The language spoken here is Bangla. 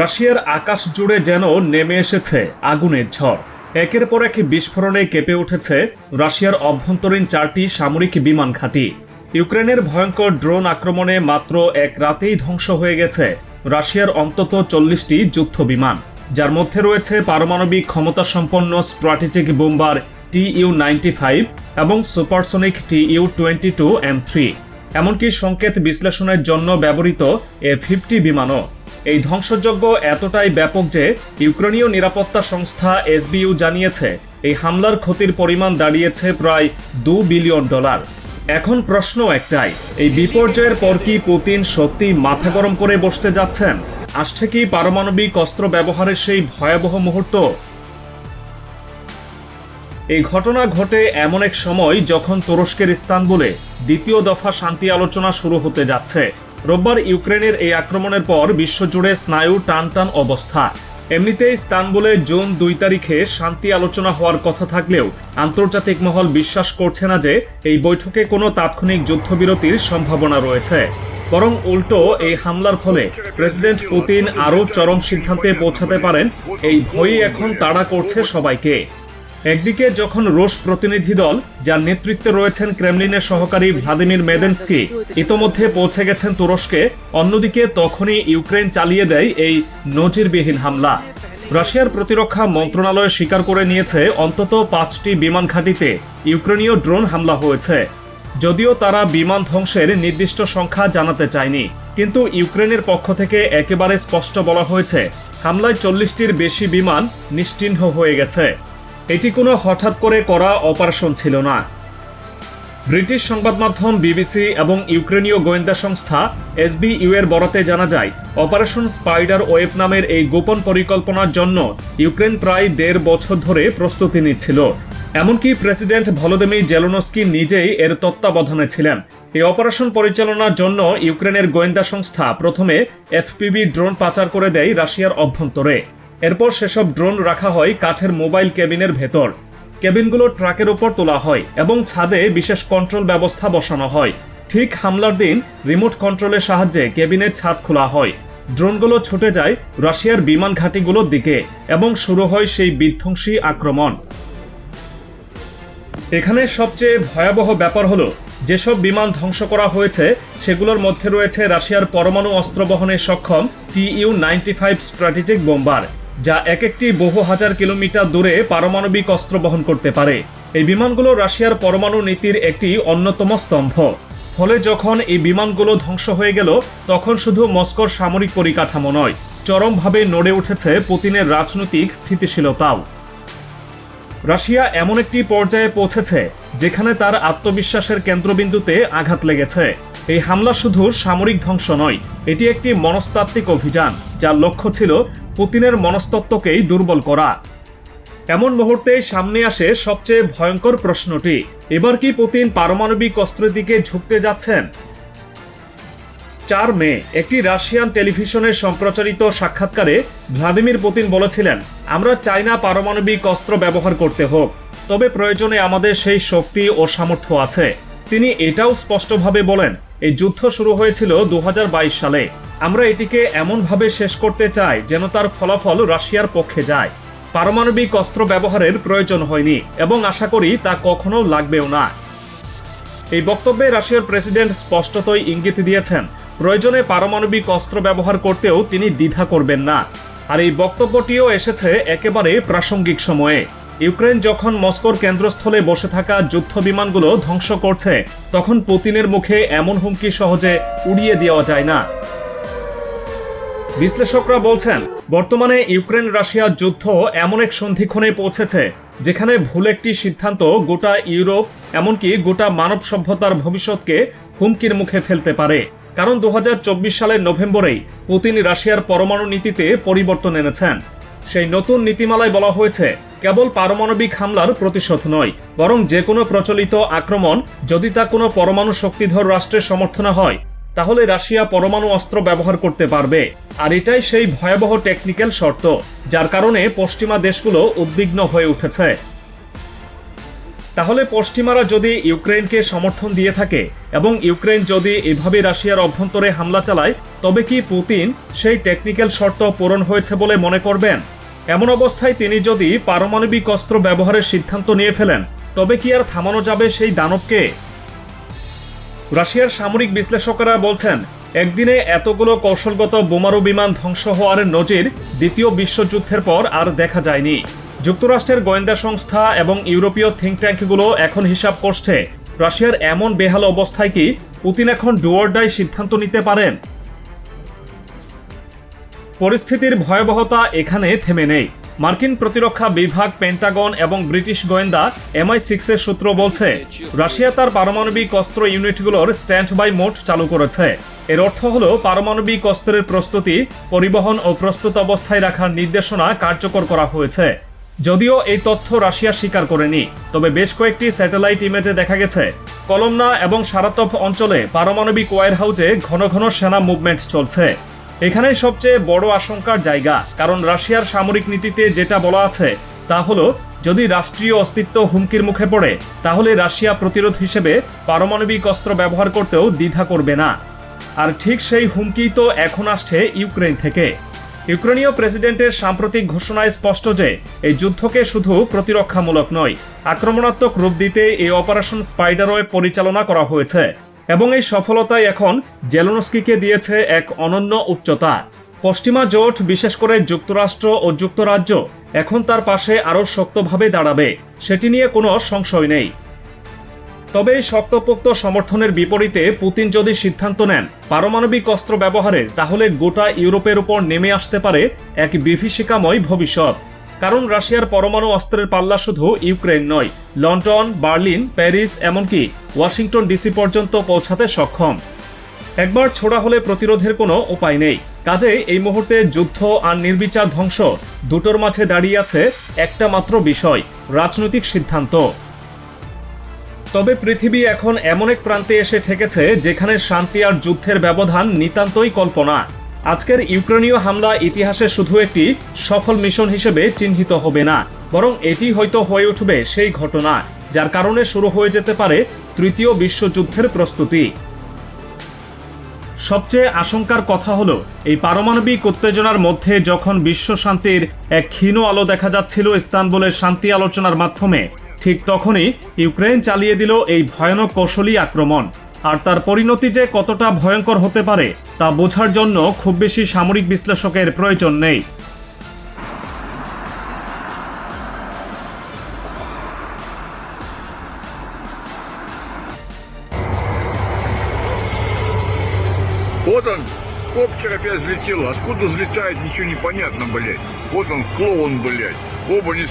রাশিয়ার আকাশ জুড়ে যেন নেমে এসেছে আগুনের ঝড়। একের পর এক বিস্ফোরণে কেঁপে উঠেছে রাশিয়ার অভ্যন্তরীণ চারটি সামরিক বিমান ঘাঁটি। ইউক্রেনের ভয়ঙ্কর ড্রোন আক্রমণে মাত্র এক রাতেই ধ্বংস হয়ে গেছে রাশিয়ার অন্তত চল্লিশটি যুদ্ধ বিমান। যার মধ্যে রয়েছে পারমাণবিক ক্ষমতাসম্পন্ন strategic bomber T U ninety five এবং supersonic T U twenty two M three. এমনকি সংকেত বিশ্লেষণের জন্য ব্যবহৃত এ ফিফটি বিমানও। এই ধ্বংসযজ্ঞ এতটাই ব্যাপক যে ইউক্রেনীয় নিরাপত্তা সংস্থা এসবিইউ জানিয়েছে, এই হামলার ক্ষতির পরিমাণ দাঁড়িয়েছে প্রায় দু বিলিয়ন ডলার। এখন প্রশ্ন একটাই, এই বিপর্যয়ের পর কি পুতিন সত্যি মাথা গরম করে বসতে যাচ্ছেন? আসছে কি পারমাণবিক অস্ত্র ব্যবহারের সেই ভয়াবহ মুহূর্ত? এই ঘটনা ঘটে এমন এক সময় যখন তুরস্কের ইস্তানবুলে দ্বিতীয় দফা শান্তি আলোচনা শুরু হতে যাচ্ছে। রোববার ইউক্রেনের এই আক্রমণের পর বিশ্বজুড়ে স্নায়ু টান টান অবস্থা। এমনিতেই ইস্তানবুলে জুন দুই তারিখে শান্তি আলোচনা হওয়ার কথা থাকলেও আন্তর্জাতিক মহল বিশ্বাস করছে না যে এই বৈঠকে কোনো তাৎক্ষণিক যুদ্ধবিরতির সম্ভাবনা রয়েছে। বরং উল্টো এই হামলার ফলে প্রেসিডেন্ট পুতিন আরও চরম সিদ্ধান্তে পৌঁছাতে পারেন। এই ভয়ই এখন তাড়া করছে সবাইকে। একদিকে যখন রুশ প্রতিনিধি দল, যার নেতৃত্বে রয়েছেন ক্রেমলিনের সহকারী ভ্লাদিমির মেদেনস্কি, ইতোমধ্যে পৌঁছে গেছেন তুরস্কে, অন্যদিকে তখনই ইউক্রেন চালিয়ে দেয় এই নজিরবিহীন হামলা। রাশিয়ার প্রতিরক্ষা মন্ত্রণালয় স্বীকার করে নিয়েছে, অন্তত পাঁচটি বিমান ঘাঁটিতে ইউক্রেনীয় ড্রোন হামলা হয়েছে। যদিও তারা বিমান ধ্বংসের নির্দিষ্ট সংখ্যা জানাতে চায়নি, কিন্তু ইউক্রেনের পক্ষ থেকে একেবারে স্পষ্ট বলা হয়েছে, হামলায় চল্লিশটির বেশি বিমান নিশ্চিহ্ন হয়ে গেছে। এটি কোনো হঠাৎ করে করা অপারেশন ছিল না। ব্রিটিশ সংবাদ মাধ্যম বিবিসি এবং ইউক্রেনীয় গোয়েন্দা সংস্থা এসবিইউ এর বরাতে জানা যায়, অপারেশন স্পাইডার ওয়েব নামের এই গোপন পরিকল্পনার জন্য ইউক্রেন প্রায় দেড় বছর ধরে প্রস্তুতি নিচ্ছিল। এমনকি প্রেসিডেন্ট ভলোদিমি জেলোনস্কি নিজেই এর তত্ত্বাবধানে ছিলেন। এই অপারেশন পরিচালনার জন্য ইউক্রেনের গোয়েন্দা সংস্থা প্রথমে এফপিবি ড্রোন পাচার করে দেয় রাশিয়ার অভ্যন্তরে। এরপর সেসব ড্রোন রাখা হয় কাঠের মোবাইল কেবিনের ভেতর। কেবিনগুলো ট্রাকের উপর তোলা হয় এবং ছাদে বিশেষ কন্ট্রোল ব্যবস্থা বসানো হয়। ঠিক হামলার দিন রিমোট কন্ট্রোলের সাহায্যে কেবিনের ছাদ খোলা হয়। ড্রোনগুলো ছুটে যায় রাশিয়ার বিমান ঘাঁটিগুলোর দিকে এবং শুরু হয় সেই বিধ্বংসী আক্রমণ। এখানে সবচেয়ে ভয়াবহ ব্যাপার হলো, যেসব বিমান ধ্বংস করা হয়েছে, সেগুলোর মধ্যে রয়েছে রাশিয়ার পরমাণু অস্ত্র বহনে সক্ষম T U ninety five strategic bomber. যা এক একটি বহু হাজার কিলোমিটার দূরে পারমাণবিক অস্ত্র বহন করতে পারে। এই বিমানগুলো রাশিয়ার পরমাণু নীতির একটি অন্যতম স্তম্ভ। ফলে যখন এই বিমানগুলো ধ্বংস হয়ে গেল, তখন শুধু মস্কোর সামরিক পরিকাঠামো নয়, চরমভাবে নড়ে উঠেছে পুতিনের রাজনৈতিক স্থিতিশীলতাও। রাশিয়া এমন একটি পর্যায়ে পৌঁছেছে, যেখানে তার আত্মবিশ্বাসের কেন্দ্রবিন্দুতে আঘাত লেগেছে। এই হামলা শুধু সামরিক ধ্বংস নয়, এটি একটি মনস্তাত্ত্বিক অভিযান, যার লক্ষ্য ছিল পুতিনের মনস্তত্ত্বকেই দুর্বল করা। এমন মুহূর্তে সামনে আসে সবচেয়ে ভয়ঙ্কর প্রশ্নটি, এবার কি পুতিন পারমাণবিক অস্ত্রের দিকে ঝুঁকতে যাচ্ছেন? চার মে, একটি রাশিয়ান টেলিভিশনে সম্প্রচারিত সাক্ষাৎকারে ভ্লাদিমির পুতিন বলেছিলেন, আমরা চাই না পারমাণবিক অস্ত্র ব্যবহার করতে হোক, তবে প্রয়োজনে আমাদের সেই শক্তি ও সামর্থ্য আছে। তিনি এটাও স্পষ্টভাবে বলেন এই যুদ্ধ শুরু হয়েছিল দু হাজার বাইশ সালে। আমরা এটিকে এমনভাবে শেষ করতে চাই যেন তার ফলাফল রাশিয়ার পক্ষে যায়। পারমাণবিক অস্ত্র ব্যবহারের প্রয়োজন হয়নি এবং আশা করি তা কখনো লাগবেও না। এই বক্তব্যে রাশিয়ার প্রেসিডেন্ট স্পষ্টতই ইঙ্গিত দিয়েছেন, প্রয়োজনে পারমাণবিক অস্ত্র ব্যবহার করতেও তিনি দ্বিধা করবেন না। আর এই বক্তব্যটিও এসেছে একেবারে প্রাসঙ্গিক সময়ে। ইউক্রেন যখন মস্কোর কেন্দ্রস্থলে বসে থাকা যুদ্ধ বিমানগুলো ধ্বংস করছে, তখন পুতিনের মুখে এমন হুমকি সহজে উড়িয়ে দেওয়া যায় না। বিশ্লেষকরা বলছেন, বর্তমানে ইউক্রেন রাশিয়া যুদ্ধ এমন এক সন্ধিক্ষণে পৌঁছেছে, যেখানে ভুল একটি সিদ্ধান্ত গোটা ইউরোপ, এমনকি গোটা মানব সভ্যতার ভবিষ্যৎকে হুমকির মুখে ফেলতে পারে। কারণ দু হাজার চব্বিশ সালের নভেম্বরেই পুতিন রাশিয়ার পরমাণু নীতিতে পরিবর্তন এনেছেন। সেই নতুন নীতিমালায় বলা হয়েছে কেবল পারমাণবিক হামলার প্রতিশোধ নয়, বরং যে কোনো প্রচলিত আক্রমণ, যদি তা কোনো পরমাণু শক্তিধর রাষ্ট্রের সমর্থনে হয়, তাহলে রাশিয়া পরমাণু অস্ত্র ব্যবহার করতে পারবে। আর এটাই সেই ভয়াবহ টেকনিক্যাল শর্ত, যার কারণে পশ্চিমা দেশগুলো উদ্বিগ্ন হয়ে উঠেছে। তাহলে পশ্চিমারা যদি ইউক্রেনকে সমর্থন দিয়ে থাকে, এবং ইউক্রেন যদি এভাবে রাশিয়ার অভ্যন্তরে হামলা চালায়, তবে কি পুতিন সেই টেকনিক্যাল শর্ত পূরণ হয়েছে বলে মনে করবেন? এমন অবস্থায় তিনি যদি পারমাণবিক অস্ত্র ব্যবহারের সিদ্ধান্ত নিয়ে ফেলেন, তবে কি আর থামানো যাবে সেই দানবকে? রাশিয়ার সামরিক বিশ্লেষকেরা বলছেন, একদিনে এতগুলো কৌশলগত বোমারু বিমান ধ্বংস হওয়ার নজির দ্বিতীয় বিশ্বযুদ্ধের পর আর দেখা যায়নি। যুক্তরাষ্ট্রের গোয়েন্দা সংস্থা এবং ইউরোপীয় থিঙ্ক ট্যাঙ্কগুলো এখন হিসাব করছে, রাশিয়ার এমন বেহাল অবস্থায় কি পুতিন এখন ডুয়ারডাই সিদ্ধান্ত নিতে পারেন? পরিস্থিতির ভয়াবহতা এখানে থেমে নেই। মার্কিন প্রতিরক্ষা বিভাগ, পেন্টাগন এবং ব্রিটিশ গোয়েন্দা এমআই সিক্সের সূত্র বলছে, রাশিয়া তার পারমাণবিক অস্ত্র ইউনিটগুলোর স্ট্যান্ড বাই মোড চালু করেছে। এর অর্থ হল পারমাণবিক অস্ত্রের প্রস্তুতি, পরিবহন ও প্রস্তুত অবস্থায় রাখার নির্দেশনা কার্যকর করা হয়েছে। যদিও এই তথ্য রাশিয়া স্বীকার করেনি, তবে বেশ কয়েকটি স্যাটেলাইট ইমেজে দেখা গেছে। কলমনা এবং সারাতভ অঞ্চলে পারমাণবিক ওয়ার হাউজে ঘন ঘন সেনা মুভমেন্ট চলছে। এখানেই সবচেয়ে বড় আশঙ্কার জায়গা, কারণ রাশিয়ার সামরিক নীতিতে যেটা বলা আছে, তা হলো, যদি রাষ্ট্রীয় অস্তিত্ব হুমকির মুখে পড়ে, তাহলে রাশিয়া প্রতিরোধ হিসেবে পারমাণবিক অস্ত্র ব্যবহার করতেও দ্বিধা করবে না। আর ঠিক সেই হুমকি তো এখন আসছে ইউক্রেন থেকে। ইউক্রেনীয় প্রেসিডেন্টের সাম্প্রতিক ঘোষণায় স্পষ্ট যে, এই যুদ্ধকে শুধু প্রতিরক্ষামূলক নয়, আক্রমণাত্মক রূপ দিতে এই অপারেশন স্পাইডারওয়ে পরিচালনা করা হয়েছে। এবং এই সফলতাই এখন জেলনস্কিকে দিয়েছে এক অনন্য উচ্চতা। পশ্চিমা জোট, বিশেষ করে যুক্তরাষ্ট্র ও যুক্তরাজ্য, এখন তার পাশে আরও শক্তভাবে দাঁড়াবে, সেটি নিয়ে কোনো সংশয় নেই। তবে এই শক্তপোক্ত সমর্থনের বিপরীতে পুতিন যদি সিদ্ধান্ত নেন পারমাণবিক অস্ত্র ব্যবহারের, তাহলে গোটা ইউরোপের উপর নেমে আসতে পারে এক বিভীষিকাময় ভবিষ্যৎ। কারণ রাশিয়ার পরমাণু অস্ত্রের পাল্লা শুধু ইউক্রেন নয়, লন্ডন, বার্লিন, প্যারিস, এমনকি ওয়াশিংটন ডিসি পর্যন্ত পৌঁছাতে সক্ষম। একবার ছোড়া হলে প্রতিরোধের কোনো উপায় নেই। কাজে এই মুহূর্তে যুদ্ধ আর নির্বিচার ধ্বংস দুটোর মাঝে দাঁড়িয়ে আছে একটা মাত্র বিষয়, রাজনৈতিক সিদ্ধান্ত। তবে পৃথিবী এখন এমন এক প্রান্তে এসে ঠেকেছে যেখানে শান্তি আর যুদ্ধের ব্যবধান নিতান্তই কল্পনা। আজকের ইউক্রেনীয় হামলা ইতিহাসে শুধু একটি সফল মিশন হিসেবে চিহ্নিত হবে না, বরং এটি হয়তো হয়ে উঠবে সেই ঘটনা, যার কারণে শুরু হয়ে যেতে পারে তৃতীয় বিশ্বযুদ্ধের প্রস্তুতি। সবচেয়ে আশঙ্কার কথা হলো, এই পারমাণবিক উত্তেজনার মধ্যে যখন বিশ্ব শান্তির এক ক্ষীণ আলো দেখা যাচ্ছিল ইস্তানবুলের শান্তি আলোচনার মাধ্যমে, ঠিক তখনই ইউক্রেন চালিয়ে দিল এই ভয়ানক কৌশলী আক্রমণ। আর তার পরিণতি যে কতটা ভয়ঙ্কর হতে পারে তা বোঝার জন্য খুব বেশি সামরিক বিশ্লেষকের প্রয়োজন নেই Вот он, коптер опять взлетел. Откуда взлетает, ничего не понятно, блядь. Вот он, клоун, блядь. Оба не